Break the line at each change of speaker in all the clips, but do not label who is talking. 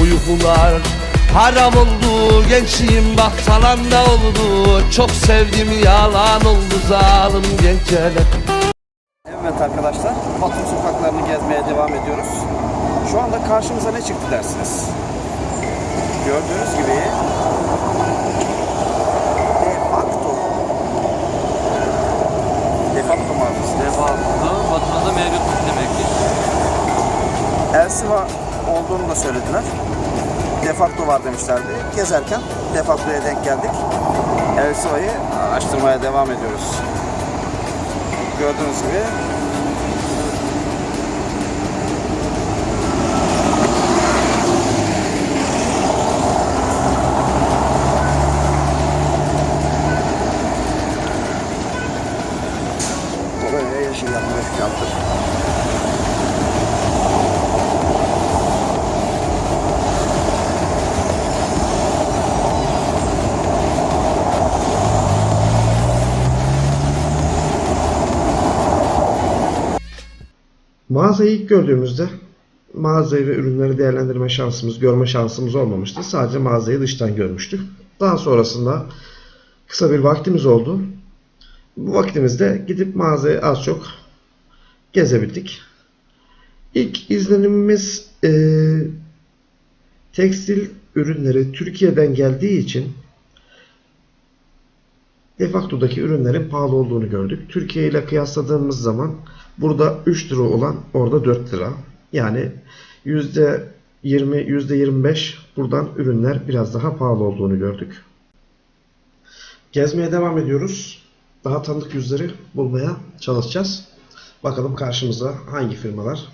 Uykular haram oldu gençliğim bak falan da oldu Çok sevdim yalan oldu zalim gençler
Evet arkadaşlar, Batum sokaklarını gezmeye devam ediyoruz. Şu anda karşımıza ne çıktı dersiniz? Gördüğünüz gibi de facto de facto mağazası.
Devamlı vatandaşa mevcut demek ki.
Elsiva olduğunu da söylediler. De facto var demişlerdi. Gezerken de facto'ya denk geldik. Elsiva'yı araştırmaya devam ediyoruz. Gördüğünüz gibi yaptır.
Mağazayı ilk gördüğümüzde mağazayı ve ürünleri değerlendirme şansımız, görme şansımız olmamıştı. Sadece mağazayı dıştan görmüştük. Daha sonrasında kısa bir vaktimiz oldu. Bu vaktimizde gidip mağazayı az çok gezebildik. İlk izlenimimiz eee, tekstil ürünleri Türkiye'den geldiği için Defakto'daki ürünlerin pahalı olduğunu gördük. Türkiye ile kıyasladığımız zaman burada 3 lira olan orada 4 lira. Yani %20, %25 buradan ürünler biraz daha pahalı olduğunu gördük. Gezmeye devam ediyoruz. Daha tanıdık yüzleri bulmaya çalışacağız. Bakalım karşımıza hangi firmalar,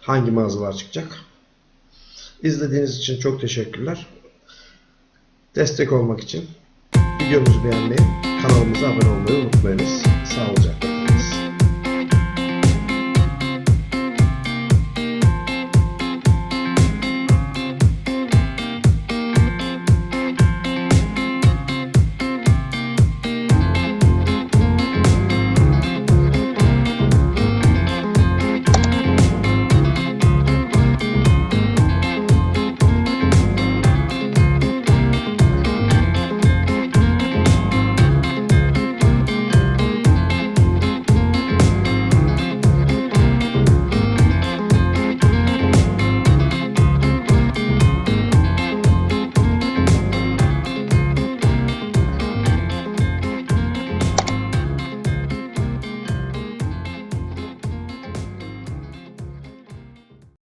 hangi mağazalar çıkacak. İzlediğiniz için çok teşekkürler. Destek olmak için videomuzu beğenmeyi, kanalımıza abone olmayı unutmayınız.